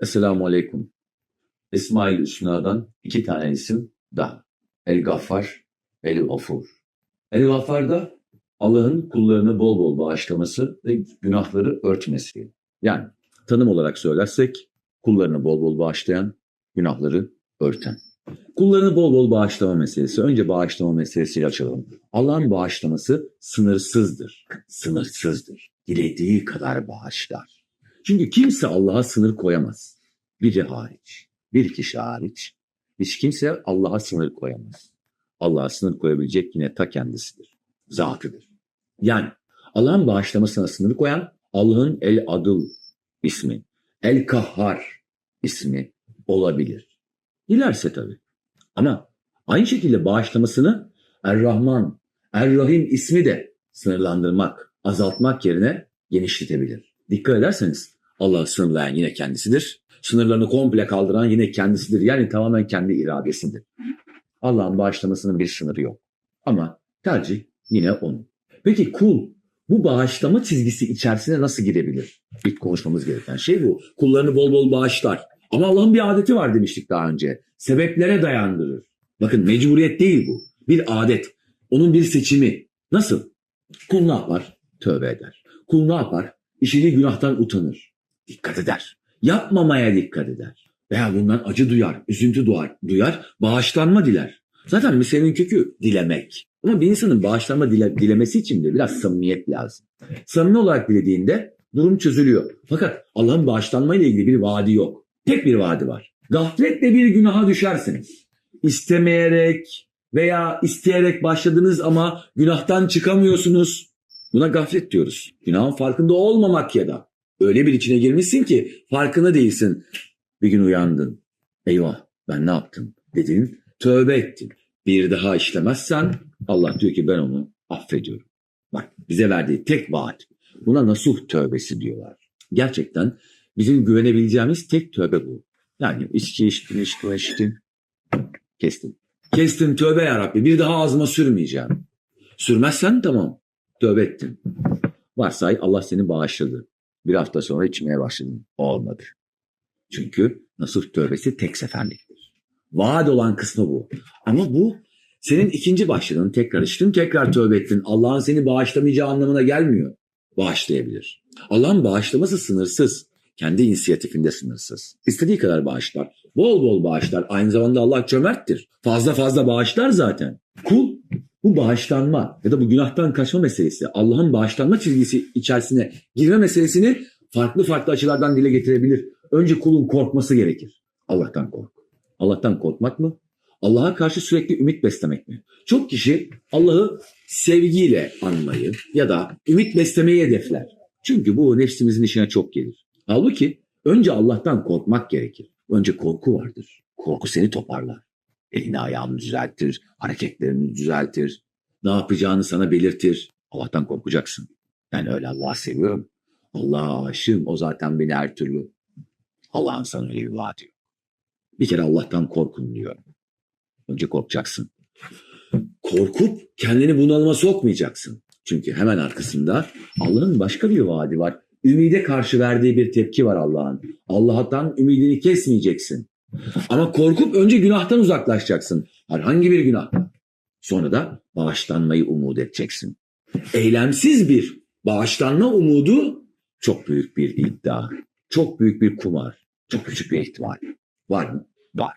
Esselamu Aleyküm. Hüsna'dan iki tane isim daha. El Gaffar, El Gafur. El Gaffar'da Allah'ın kullarını bol bol bağışlaması ve günahları örtmesi. Yani tanım olarak söylersek kullarını bol bol bağışlayan, günahları örten. Kullarını bol bol bağışlama meselesi. Önce bağışlama meselesiyle açalım. Allah'ın bağışlaması sınırsızdır. Sınırsızdır. Dilediği kadar bağışlar. Çünkü kimse Allah'a sınır koyamaz. Biri hariç. Bir kişi hariç. Hiç kimse Allah'a sınır koyamaz. Allah'a sınır koyabilecek yine ta kendisidir. Zatıdır. Yani Allah'ın bağışlamasına sınır koyan Allah'ın El Adıl ismi, El Kahhar ismi olabilir. Dilerse tabii. Ama aynı şekilde bağışlamasını Er-Rahman, Er-Rahim ismi de sınırlandırmak, azaltmak yerine genişletebilir. Dikkat ederseniz Allah'ı sınırlayan yine kendisidir. Sınırlarını komple kaldıran yine kendisidir. Yani tamamen kendi iradesidir. Allah'ın bağışlamasının bir sınırı yok. Ama tercih yine onun. Peki kul bu bağışlama çizgisi içerisine nasıl girebilir? İlk konuşmamız gereken şey bu. Kullarını bol bol bağışlar. Ama Allah'ın bir adeti var demiştik daha önce. Sebeplere dayandırır. Bakın mecburiyet değil bu. Bir adet. Onun bir seçimi. Nasıl? Kul ne yapar? Tövbe eder. Kul ne yapar? İşini günahtan utanır. Dikkat eder. Yapmamaya dikkat eder. Veya bundan acı duyar, üzüntü duyar, duyar bağışlanma diler. Zaten meselenin kökü dilemek. Ama bir insanın bağışlanma dile, dilemesi için de biraz samimiyet lazım. Samimi olarak dilediğinde durum çözülüyor. Fakat Allah'ın bağışlanma ile ilgili bir vaadi yok. Tek bir vaadi var. Gafletle bir günaha düşersiniz. İstemeyerek veya isteyerek başladınız ama günahtan çıkamıyorsunuz. Buna gaflet diyoruz. Günahın farkında olmamak ya da öyle bir içine girmişsin ki farkında değilsin. Bir gün uyandın. Eyvah ben ne yaptım dedin. Tövbe ettin. Bir daha işlemezsen Allah diyor ki ben onu affediyorum. Bak bize verdiği tek vaat. Buna nasuh tövbesi diyorlar. Gerçekten bizim güvenebileceğimiz tek tövbe bu. Yani içki içtin, içtin, içtin. Kestim. Kestim tövbe ya Rabbi. Bir daha ağzıma sürmeyeceğim. Sürmezsen tamam. Tövbe ettin. Varsay Allah seni bağışladı. Bir hafta sonra içmeye başladın. Olmadı. Çünkü nasuh tövbesi tek seferliktir. Vaat olan kısmı bu. Ama bu senin ikinci başladın, tekrar içtin, tekrar tövbe ettin. Allah'ın seni bağışlamayacağı anlamına gelmiyor. Bağışlayabilir. Allah'ın bağışlaması sınırsız. Kendi inisiyatifinde sınırsız. İstediği kadar bağışlar. Bol bol bağışlar. Aynı zamanda Allah cömerttir. Fazla fazla bağışlar zaten. Kul bu bağışlanma ya da bu günahtan kaçma meselesi, Allah'ın bağışlanma çizgisi içerisine girme meselesini farklı farklı açılardan dile getirebilir. Önce kulun korkması gerekir. Allah'tan kork. Allah'tan korkmak mı? Allah'a karşı sürekli ümit beslemek mi? Çok kişi Allah'ı sevgiyle anmayı ya da ümit beslemeyi hedefler. Çünkü bu nefsimizin işine çok gelir. Halbuki önce Allah'tan korkmak gerekir. Önce korku vardır. Korku seni toparlar. Elini ayağını düzeltir, hareketlerini düzeltir. Ne yapacağını sana belirtir. Allah'tan korkacaksın. Ben öyle Allah'ı seviyorum. Allah'a aşığım. O zaten beni her türlü. Allah'ın sana öyle bir vaadi yok. Bir kere Allah'tan korkun diyorum. Önce korkacaksın. Korkup kendini bunalıma sokmayacaksın. Çünkü hemen arkasında Allah'ın başka bir vaadi var. Ümide karşı verdiği bir tepki var Allah'ın. Allah'tan ümidini kesmeyeceksin. Ama korkup önce günahtan uzaklaşacaksın. Herhangi bir günahtan. Sonra da bağışlanmayı umut edeceksin. Eylemsiz bir bağışlanma umudu çok büyük bir iddia. Çok büyük bir kumar. Çok küçük bir ihtimal. Var mı? Var.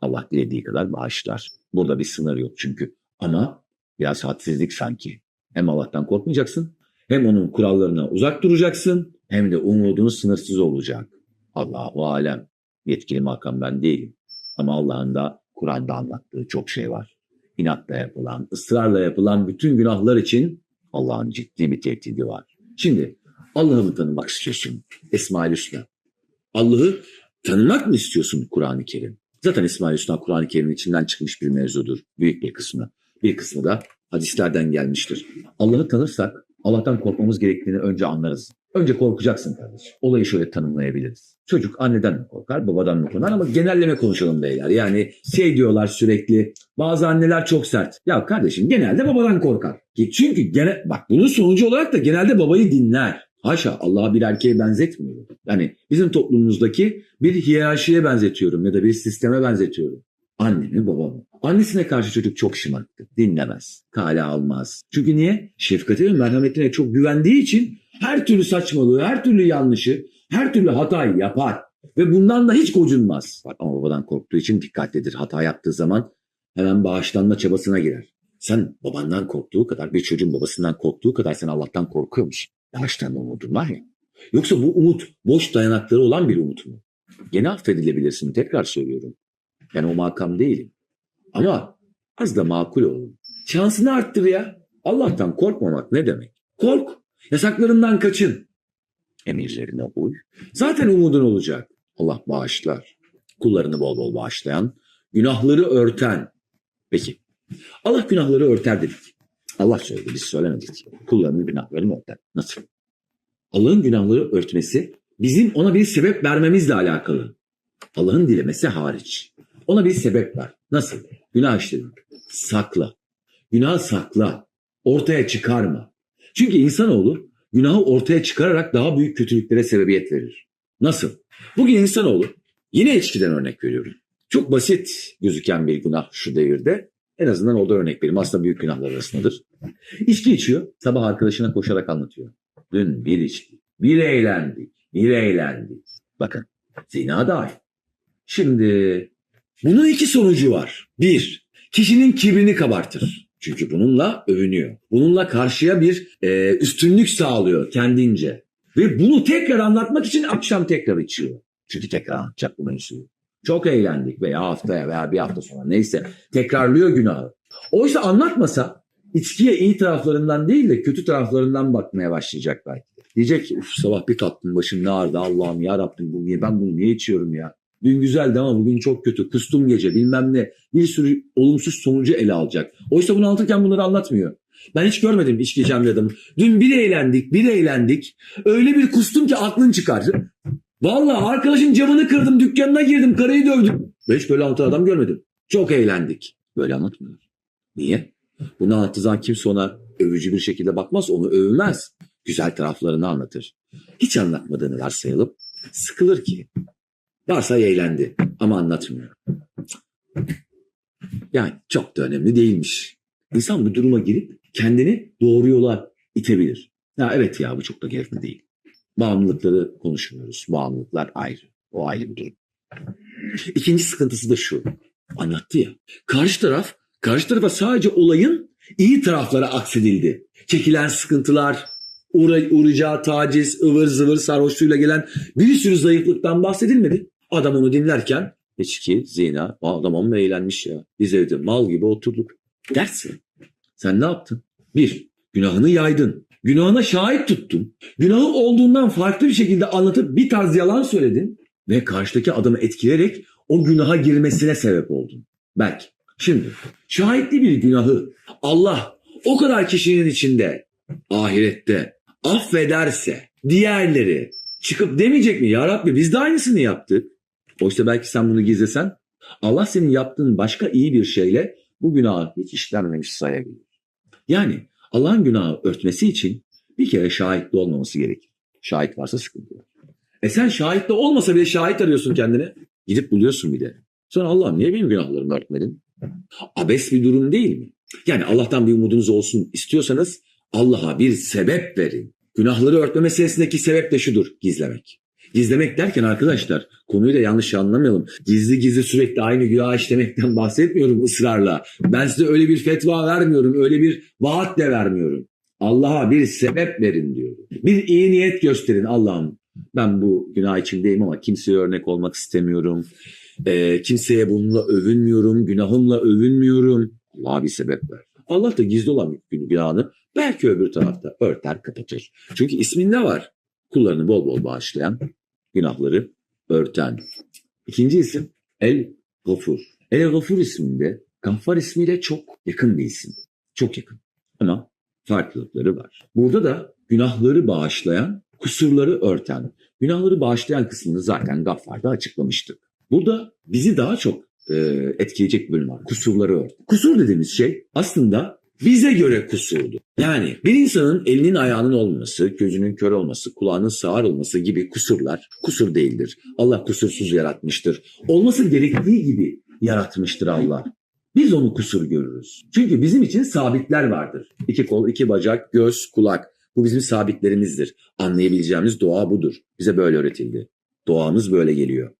Allah dilediği kadar bağışlar. Burada bir sınır yok çünkü. Ama biraz hadsizlik sanki. Hem Allah'tan korkmayacaksın, hem onun kurallarına uzak duracaksın, hem de umudun sınırsız olacak. Allahu alem. Yetkili makam ben değilim. Ama Allah'ın da Kur'an'da anlattığı çok şey var. İnatla yapılan, ısrarla yapılan bütün günahlar için Allah'ın ciddi bir tehdidi var. Şimdi Allah'ı tanımak istiyorsun? Esma-ül Hüsna. Allah'ı tanımak mı istiyorsun Kur'an-ı Kerim? Zaten İsmail Hüsna Kur'an-ı Kerim'in içinden çıkmış bir mevzudur. Büyük bir kısmı. Bir kısmı da hadislerden gelmiştir. Allah'ı tanırsak Allah'tan korkmamız gerektiğini önce anlarız. Önce korkacaksın kardeşim. Olayı şöyle tanımlayabiliriz. Çocuk anneden mi korkar, babadan mı korkar ama genelleme konuşalım beyler. Yani şey diyorlar sürekli bazı anneler çok sert. Ya kardeşim genelde babadan korkar. Çünkü gene, bak bunun sonucu olarak da genelde babayı dinler. Haşa Allah'a bir erkeğe benzetmiyorum. Yani bizim toplumumuzdaki bir hiyerarşiye benzetiyorum ya da bir sisteme benzetiyorum. Annemi babamı. Annesine karşı çocuk çok şımarıktı. Dinlemez. Kale almaz. Çünkü niye? Şefkate ve merhametine çok güvendiği için her türlü saçmalığı, her türlü yanlışı, her türlü hatayı yapar. Ve bundan da hiç gocunmaz. Ama babadan korktuğu için dikkatlidir. Hata yaptığı zaman hemen bağışlanma çabasına girer. Sen babandan korktuğu kadar bir çocuğun babasından korktuğu kadar sen Allah'tan korkuyor musun? Bağışlanma umudun var ya. Yoksa bu umut boş dayanakları olan bir umut mu? Yine affedilebilirsin tekrar söylüyorum. Ben o makam değilim. Ama az da makul olun. Şansını arttır ya. Allah'tan korkmamak ne demek? Kork. Yasaklarından kaçın. Emirlerine uy. Zaten umudun olacak. Allah bağışlar. Kullarını bol bol bağışlayan, günahları örten. Peki. Allah günahları örter dedik. Allah söyledi biz söylemedik. Kullarının günahlarını örter. Nasıl? Allah'ın günahları örtmesi bizim ona bir sebep vermemizle alakalı. Allah'ın dilemesi hariç. Ona bir sebep ver. Nasıl? Günah işledin. Sakla. Günah sakla. Ortaya çıkarma. Çünkü insanoğlu günahı ortaya çıkararak daha büyük kötülüklere sebebiyet verir. Nasıl? Bugün insanoğlu yine içkiden örnek veriyorum. Çok basit gözüken bir günah şu devirde. En azından o da örnek vereyim. Aslında büyük günahlar arasındadır. İçki içiyor. Sabah arkadaşına koşarak anlatıyor. Dün bir içki. Bir eğlendik. Bir eğlendik. Bakın zina dahil. Şimdi bunun iki sonucu var. Bir, kişinin kibrini kabartır. Çünkü bununla övünüyor. Bununla karşıya bir e, üstünlük sağlıyor kendince. Ve bunu tekrar anlatmak için akşam tekrar içiyor. Çünkü tekrar anlatacak bu mevzuyu. Çok eğlendik veya haftaya veya bir hafta sonra neyse tekrarlıyor günahı. Oysa anlatmasa içkiye iyi taraflarından değil de kötü taraflarından bakmaya başlayacak belki. Diyecek ki sabah bir kalktım başım ne ağrıdı Allah'ım ya Rabbim bu niye, ben bunu niye içiyorum ya. Dün güzeldi ama bugün çok kötü. Kustum gece bilmem ne. Bir sürü olumsuz sonucu ele alacak. Oysa bunu anlatırken bunları anlatmıyor. Ben hiç görmedim içki içen bir adamı. Dün bir eğlendik, bir eğlendik. Öyle bir kustum ki aklın çıkar. Vallahi arkadaşın camını kırdım, dükkanına girdim, karıyı dövdüm. Ben hiç böyle anlatan adam görmedim. Çok eğlendik. Böyle anlatmıyor. Niye? Bunu anlattığı zaman kimse ona övücü bir şekilde bakmaz, onu övmez. Güzel taraflarını anlatır. Hiç anlatmadığını varsayılıp sıkılır ki. Varsa eğlendi ama anlatmıyor. Yani çok da önemli değilmiş. İnsan bu duruma girip kendini doğru yola itebilir. Ya evet ya bu çok da gerekli değil. Bağımlılıkları konuşmuyoruz. Bağımlılıklar ayrı. O ayrı bir durum. İkinci sıkıntısı da şu. Anlattı ya. Karşı taraf, karşı tarafa sadece olayın iyi taraflara aksedildi. Çekilen sıkıntılar, uğra- uğrayacağı taciz, ıvır zıvır sarhoşluğuyla gelen bir sürü zayıflıktan bahsedilmedi. Adam onu dinlerken içki, zina, "Aa, adam amma eğlenmiş ya. Biz evde mal gibi oturduk. Dersin. Sen ne yaptın? Bir, günahını yaydın. Günahına şahit tuttun. Günahı olduğundan farklı bir şekilde anlatıp bir tarz yalan söyledin. Ve karşıdaki adamı etkileyerek o günaha girmesine sebep oldun. Belki. Şimdi şahitli bir günahı Allah o kadar kişinin içinde ahirette affederse diğerleri çıkıp demeyecek mi? Ya Rabbi biz de aynısını yaptık. Oysa belki sen bunu gizlesen Allah senin yaptığın başka iyi bir şeyle bu günahı hiç işlenmemiş sayabilir. Yani Allah'ın günahı örtmesi için bir kere şahitli olmaması gerekir. Şahit varsa sıkıntı yok. E sen şahitli olmasa bile şahit arıyorsun kendine. Gidip buluyorsun bir de. Sonra Allah'ım niye benim günahlarımı örtmedin? Abes bir durum değil mi? Yani Allah'tan bir umudunuz olsun istiyorsanız Allah'a bir sebep verin. Günahları örtme meselesindeki sebep de şudur. Gizlemek. Gizlemek derken arkadaşlar konuyu da yanlış anlamayalım. Gizli gizli sürekli aynı günah işlemekten bahsetmiyorum ısrarla. Ben size öyle bir fetva vermiyorum. Öyle bir vaat de vermiyorum. Allah'a bir sebep verin diyorum. Bir iyi niyet gösterin Allah'ım. Ben bu günah içindeyim ama kimseye örnek olmak istemiyorum. Ee, kimseye bununla övünmüyorum. Günahımla övünmüyorum. Allah'a bir sebep ver. Allah da gizli olan günahını belki öbür tarafta örter kapatır. Çünkü isminde var. Kullarını bol bol bağışlayan, günahları örten. İkinci isim El Gafur. El Gafur isminde Gaffar ismiyle çok yakın bir isim. Çok yakın. Ama farklılıkları var. Burada da günahları bağışlayan, kusurları örten. Günahları bağışlayan kısmını zaten Gaffar'da açıklamıştık. Burada bizi daha çok e, etkileyecek bölüm var. Kusurları ört. Kusur dediğimiz şey aslında bize göre kusurdu. Yani bir insanın elinin ayağının olması, gözünün kör olması, kulağının sağır olması gibi kusurlar kusur değildir. Allah kusursuz yaratmıştır. Olması gerektiği gibi yaratmıştır Allah. Biz onu kusur görürüz. Çünkü bizim için sabitler vardır. İki kol, iki bacak, göz, kulak. Bu bizim sabitlerimizdir. Anlayabileceğimiz doğa budur. Bize böyle öğretildi. Doğamız böyle geliyor.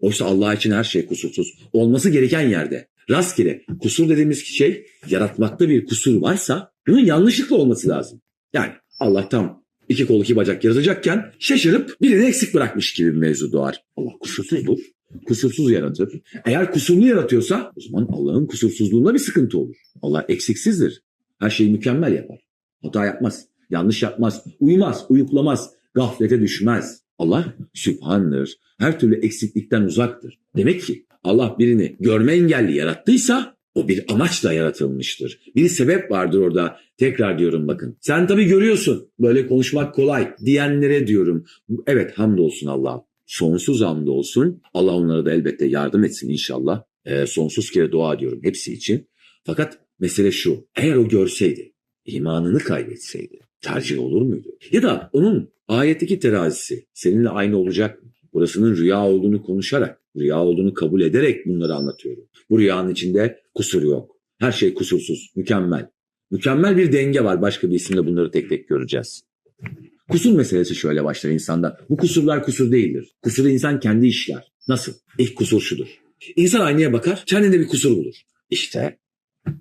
Oysa Allah için her şey kusursuz. Olması gereken yerde. Rastgele kusur dediğimiz şey yaratmakta bir kusur varsa bunun yanlışlıkla olması lazım. Yani Allah tam iki kol iki bacak yaratacakken şaşırıp birini eksik bırakmış gibi bir mevzu doğar. Allah kusursuzdur. Kusursuz yaratır. Eğer kusurlu yaratıyorsa o zaman Allah'ın kusursuzluğunda bir sıkıntı olur. Allah eksiksizdir. Her şeyi mükemmel yapar. Hata yapmaz. Yanlış yapmaz. Uyumaz, uyuklamaz. Gaflete düşmez. Allah sübhandır. Her türlü eksiklikten uzaktır. Demek ki Allah birini görme engelli yarattıysa o bir amaçla yaratılmıştır. Bir sebep vardır orada. Tekrar diyorum bakın. Sen tabii görüyorsun. Böyle konuşmak kolay diyenlere diyorum. Evet hamdolsun Allah'a. Sonsuz hamdolsun. Allah onlara da elbette yardım etsin inşallah. Ee, sonsuz kere dua ediyorum hepsi için. Fakat mesele şu. Eğer o görseydi, imanını kaybetseydi tercih olur muydu? Ya da onun ayetteki terazisi seninle aynı olacak mı? Burasının rüya olduğunu konuşarak, rüya olduğunu kabul ederek bunları anlatıyorum. Bu rüyanın içinde kusur yok. Her şey kusursuz, mükemmel. Mükemmel bir denge var. Başka bir isimle bunları tek tek göreceğiz. Kusur meselesi şöyle başlar insanda. Bu kusurlar kusur değildir. Kusuru insan kendi işler. Nasıl? İlk kusur şudur. İnsan aynaya bakar, kendinde bir kusur bulur. İşte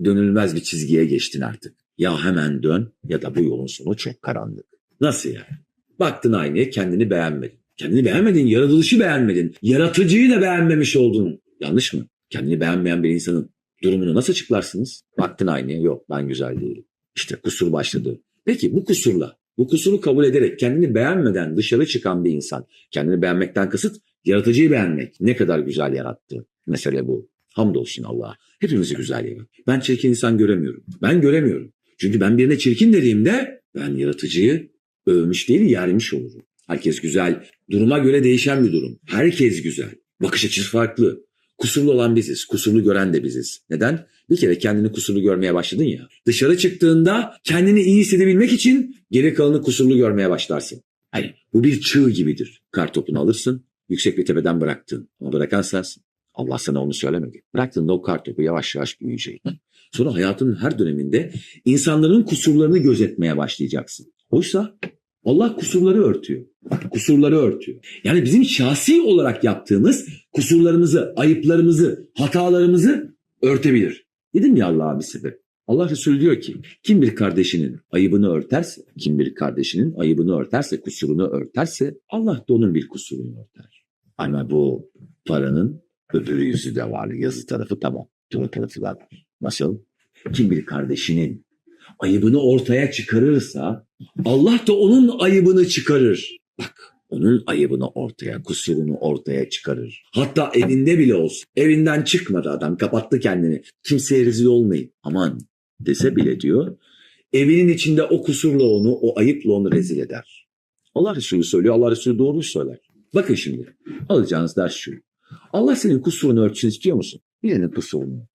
dönülmez bir çizgiye geçtin artık. Ya hemen dön ya da bu yolun sonu çok karanlık. Nasıl yani? Baktın aynaya kendini beğenmedin. Kendini beğenmedin, yaratılışı beğenmedin. Yaratıcıyı da beğenmemiş oldun. Yanlış mı? Kendini beğenmeyen bir insanın durumunu nasıl açıklarsınız? Baktın aynaya yok ben güzel değilim. İşte kusur başladı. Peki bu kusurla, bu kusuru kabul ederek kendini beğenmeden dışarı çıkan bir insan, kendini beğenmekten kasıt yaratıcıyı beğenmek. Ne kadar güzel yarattı. Mesele bu. Hamdolsun Allah'a. Hepimizi güzel yarattı. Ben çirkin insan göremiyorum. Ben göremiyorum. Çünkü ben birine çirkin dediğimde ben yaratıcıyı övmüş değil yermiş olurum. Herkes güzel. Duruma göre değişen bir durum. Herkes güzel. Bakış açısı farklı. Kusurlu olan biziz. Kusurlu gören de biziz. Neden? Bir kere kendini kusurlu görmeye başladın ya. Dışarı çıktığında kendini iyi hissedebilmek için geri kalanı kusurlu görmeye başlarsın. Hayır, bu bir çığ gibidir. Kar topunu alırsın, yüksek bir tepeden bıraktın. Ama bırakan sensin. Allah sana onu söylemedi. Bıraktığında o kar topu yavaş yavaş büyüyecek. Sonra hayatın her döneminde insanların kusurlarını gözetmeye başlayacaksın. Oysa Allah kusurları örtüyor. Kusurları örtüyor. Yani bizim şahsi olarak yaptığımız kusurlarımızı, ayıplarımızı, hatalarımızı örtebilir. Dedim ya Allah'a bir. Allah Resulü diyor ki kim bir kardeşinin ayıbını örterse, kim bir kardeşinin ayıbını örterse, kusurunu örterse Allah da onun bir kusurunu örter. Ama bu paranın öbür yüzü de var. Yazı tarafı tamam. Öbür tarafı var. Nasıl? Kim bir kardeşinin ayıbını ortaya çıkarırsa Allah da onun ayıbını çıkarır. Bak onun ayıbını ortaya, kusurunu ortaya çıkarır. Hatta evinde bile olsun. Evinden çıkmadı adam, kapattı kendini. Kimseye rezil olmayın. Aman dese bile diyor. Evinin içinde o kusurla onu, o ayıpla onu rezil eder. Allah Resulü söylüyor, Allah Resulü doğru söyler. Bakın şimdi, alacağınız ders şu. Allah senin kusurunu örtsün istiyor musun? Birinin kusurunu.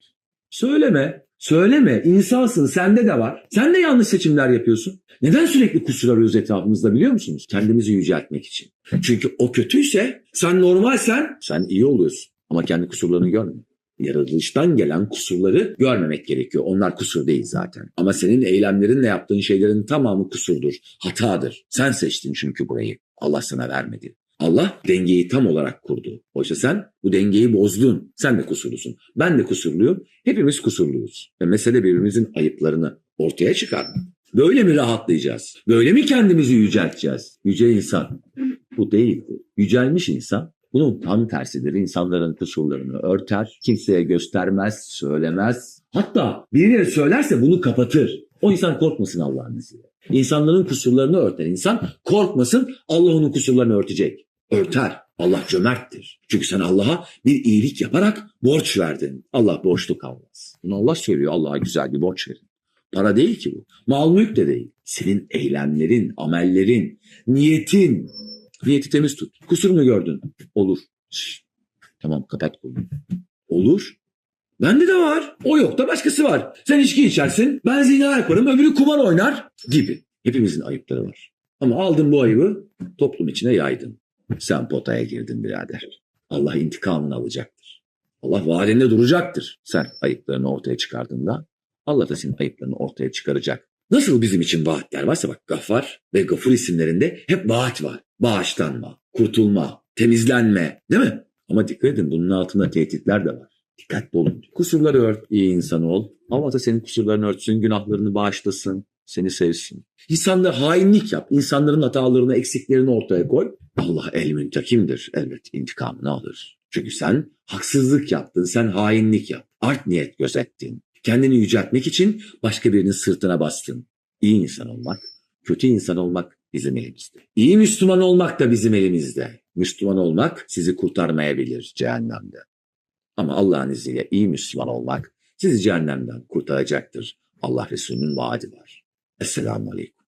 Söyleme, söyleme. İnsansın, sende de var. Sen de yanlış seçimler yapıyorsun. Neden sürekli kusur arıyoruz etrafımızda biliyor musunuz? Kendimizi yüceltmek için. Çünkü o kötüyse, sen normalsen, sen iyi oluyorsun. Ama kendi kusurlarını görme. Yaratılıştan gelen kusurları görmemek gerekiyor. Onlar kusur değil zaten. Ama senin eylemlerinle yaptığın şeylerin tamamı kusurdur, hatadır. Sen seçtin çünkü burayı. Allah sana vermedi. Allah dengeyi tam olarak kurdu. Oysa sen bu dengeyi bozdun. Sen de kusurlusun. Ben de kusurluyum. Hepimiz kusurluyuz. Ve mesele birbirimizin ayıplarını ortaya çıkarmak. Böyle mi rahatlayacağız? Böyle mi kendimizi yücelteceğiz? Yüce insan bu değildi. Yücelmiş insan bunun tam tersidir. İnsanların kusurlarını örter, kimseye göstermez, söylemez. Hatta birileri söylerse bunu kapatır. O insan korkmasın Allah'ın izniyle. İnsanların kusurlarını örten insan korkmasın Allah onun kusurlarını örtecek. Örter. Allah cömerttir. Çünkü sen Allah'a bir iyilik yaparak borç verdin. Allah borçlu kalmaz. Bunu Allah söylüyor. Allah'a güzel bir borç verin. Para değil ki bu. Mal mülk de değil. Senin eylemlerin, amellerin, niyetin. Niyeti temiz tut. Kusur mu gördün? Olur. Şşş. Tamam kapat konuyu. Olur. Bende de var. O yok da başkası var. Sen içki içersin, ben zina yaparım, öbürü kumar oynar gibi. Hepimizin ayıpları var. Ama aldın bu ayıbı toplum içine yaydın. Sen potaya girdin birader. Allah intikamını alacaktır. Allah vaadinde duracaktır. Sen ayıplarını ortaya çıkardığında Allah da senin ayıplarını ortaya çıkaracak. Nasıl bizim için vaatler varsa bak Gaffar ve Gafur isimlerinde hep vaat var. Bağışlanma, kurtulma, temizlenme değil mi? Ama dikkat edin bunun altında tehditler de var. Dikkatli olun. Kusurları ört, iyi insan ol. Allah da senin kusurlarını örtsün, günahlarını bağışlasın, seni sevsin. İnsanlara hainlik yap, insanların hatalarını, eksiklerini ortaya koy. Allah el müntakimdir. Elbet intikamını alır. Çünkü sen haksızlık yaptın, sen hainlik yaptın. Art niyet gözettin. Kendini yüceltmek için başka birinin sırtına bastın. İyi insan olmak, kötü insan olmak bizim elimizde. İyi Müslüman olmak da bizim elimizde. Müslüman olmak sizi kurtarmayabilir cehennemde. Ama Allah'ın izniyle iyi Müslüman olmak sizi cehennemden kurtaracaktır. Allah Resulü'nün vaadi var. Esselamu Aleyküm.